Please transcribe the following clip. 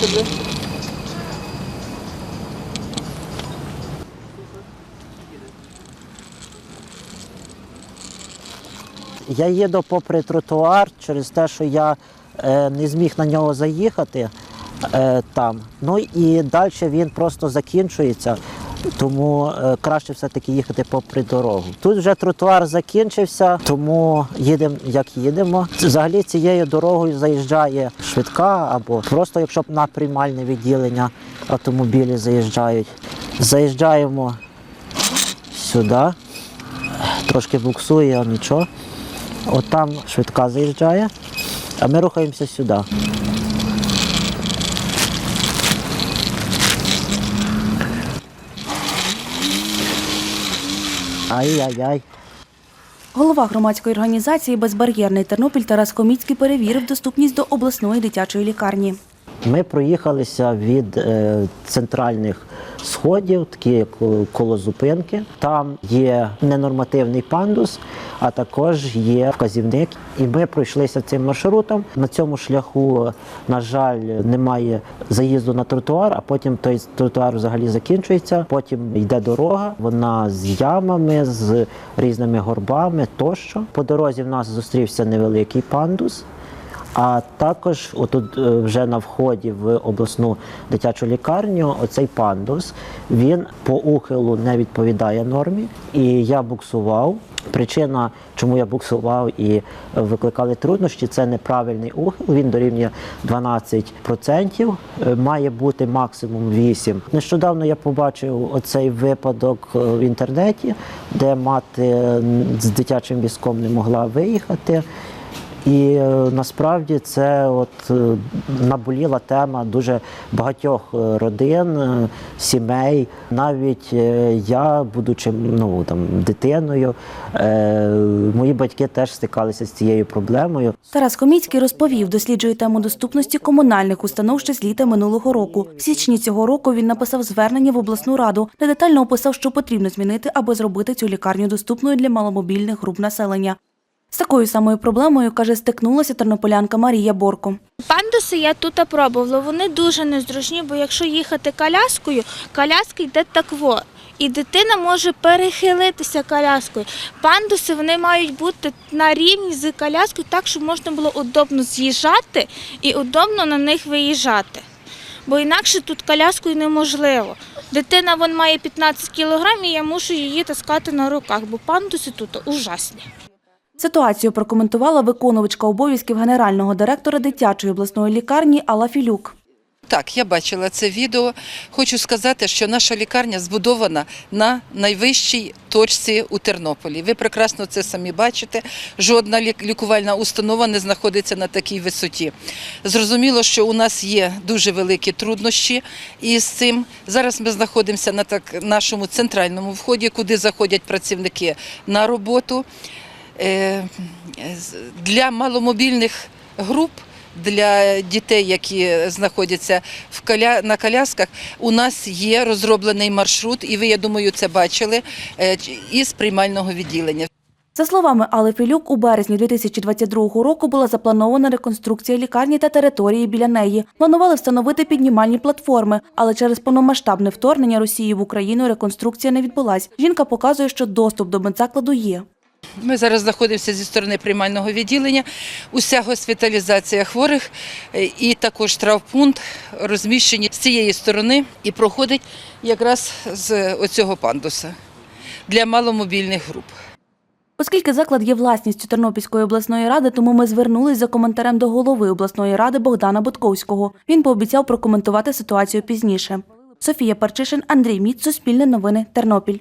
тебе. Я їду попри тротуар через те, що я е, не зміг на нього заїхати е, там. Ну і далі він просто закінчується, тому е, краще все-таки їхати попри дорогу. Тут вже тротуар закінчився, тому їдемо як їдемо. Взагалі цією дорогою заїжджає швидка або просто якщо на приймальне відділення автомобілі заїжджають. Заїжджаємо сюди. Трошки буксує, а нічого. От там швидка заїжджає, а ми рухаємося сюди. Ай-яй-яй. Голова громадської організації Безбар'єрний Тернопіль Тарас Коміцький перевірив доступність до обласної дитячої лікарні. Ми проїхалися від е, центральних сходів, такі коло, коло зупинки. Там є ненормативний пандус, а також є вказівник. І ми пройшлися цим маршрутом. На цьому шляху, на жаль, немає заїзду на тротуар, а потім той тротуар взагалі закінчується. Потім йде дорога, вона з ямами, з різними горбами тощо. По дорозі в нас зустрівся невеликий пандус. А також отут е, вже на вході в обласну дитячу лікарню оцей пандус він по ухилу не відповідає нормі. І я буксував. Причина, чому я буксував і викликали труднощі, це неправильний ухил. Він дорівнює 12%, е, має бути максимум 8%. Нещодавно я побачив оцей випадок е, в інтернеті, де мати з дитячим візком не могла виїхати. І е, насправді це от е, наболіла тема дуже багатьох е, родин, сімей. Навіть я, будучи ну там дитиною, мої батьки теж стикалися з цією проблемою. Тарас Коміцький розповів, досліджує тему доступності комунальних установ ще з літа минулого року. В січні цього року він написав звернення в обласну раду, де детально описав, що потрібно змінити, аби зробити цю лікарню доступною для маломобільних груп населення. З такою самою проблемою, каже, стикнулася тернополянка Марія Борко. Пандуси я тут пробувала, вони дуже незручні, бо якщо їхати коляскою, коляска йде такво. І дитина може перехилитися коляскою. Пандуси вони мають бути на рівні з коляскою, так, щоб можна було удобно з'їжджати і удобно на них виїжджати. Бо інакше тут коляскою неможливо. Дитина вон має 15 кілограмів, і я мушу її таскати на руках, бо пандуси тут ужасні. Ситуацію прокоментувала виконувачка обов'язків генерального директора дитячої обласної лікарні Алла Філюк. Так, я бачила це відео. Хочу сказати, що наша лікарня збудована на найвищій точці у Тернополі. Ви прекрасно це самі бачите. Жодна лік- лікувальна установа не знаходиться на такій висоті. Зрозуміло, що у нас є дуже великі труднощі із цим. Зараз ми знаходимося на так нашому центральному вході, куди заходять працівники на роботу. Е, Для маломобільних груп для дітей, які знаходяться в коля... на колясках, у нас є розроблений маршрут, і ви, я думаю, це бачили е, із приймального відділення. За словами Алли Філюк, у березні 2022 року була запланована реконструкція лікарні та території біля неї. Планували встановити піднімальні платформи, але через повномасштабне вторгнення Росії в Україну реконструкція не відбулась. Жінка показує, що доступ до медзакладу є. Ми зараз знаходимося зі сторони приймального відділення. Уся госпіталізація хворих е, і також травпункт розміщені з цієї сторони і проходить якраз з оцього пандуса для маломобільних груп. Оскільки заклад є власністю Тернопільської обласної ради, тому ми звернулись за коментарем до голови обласної ради Богдана Ботковського. Він пообіцяв прокоментувати ситуацію пізніше. Софія Парчишин, Андрій Міц, Суспільне новини, Тернопіль.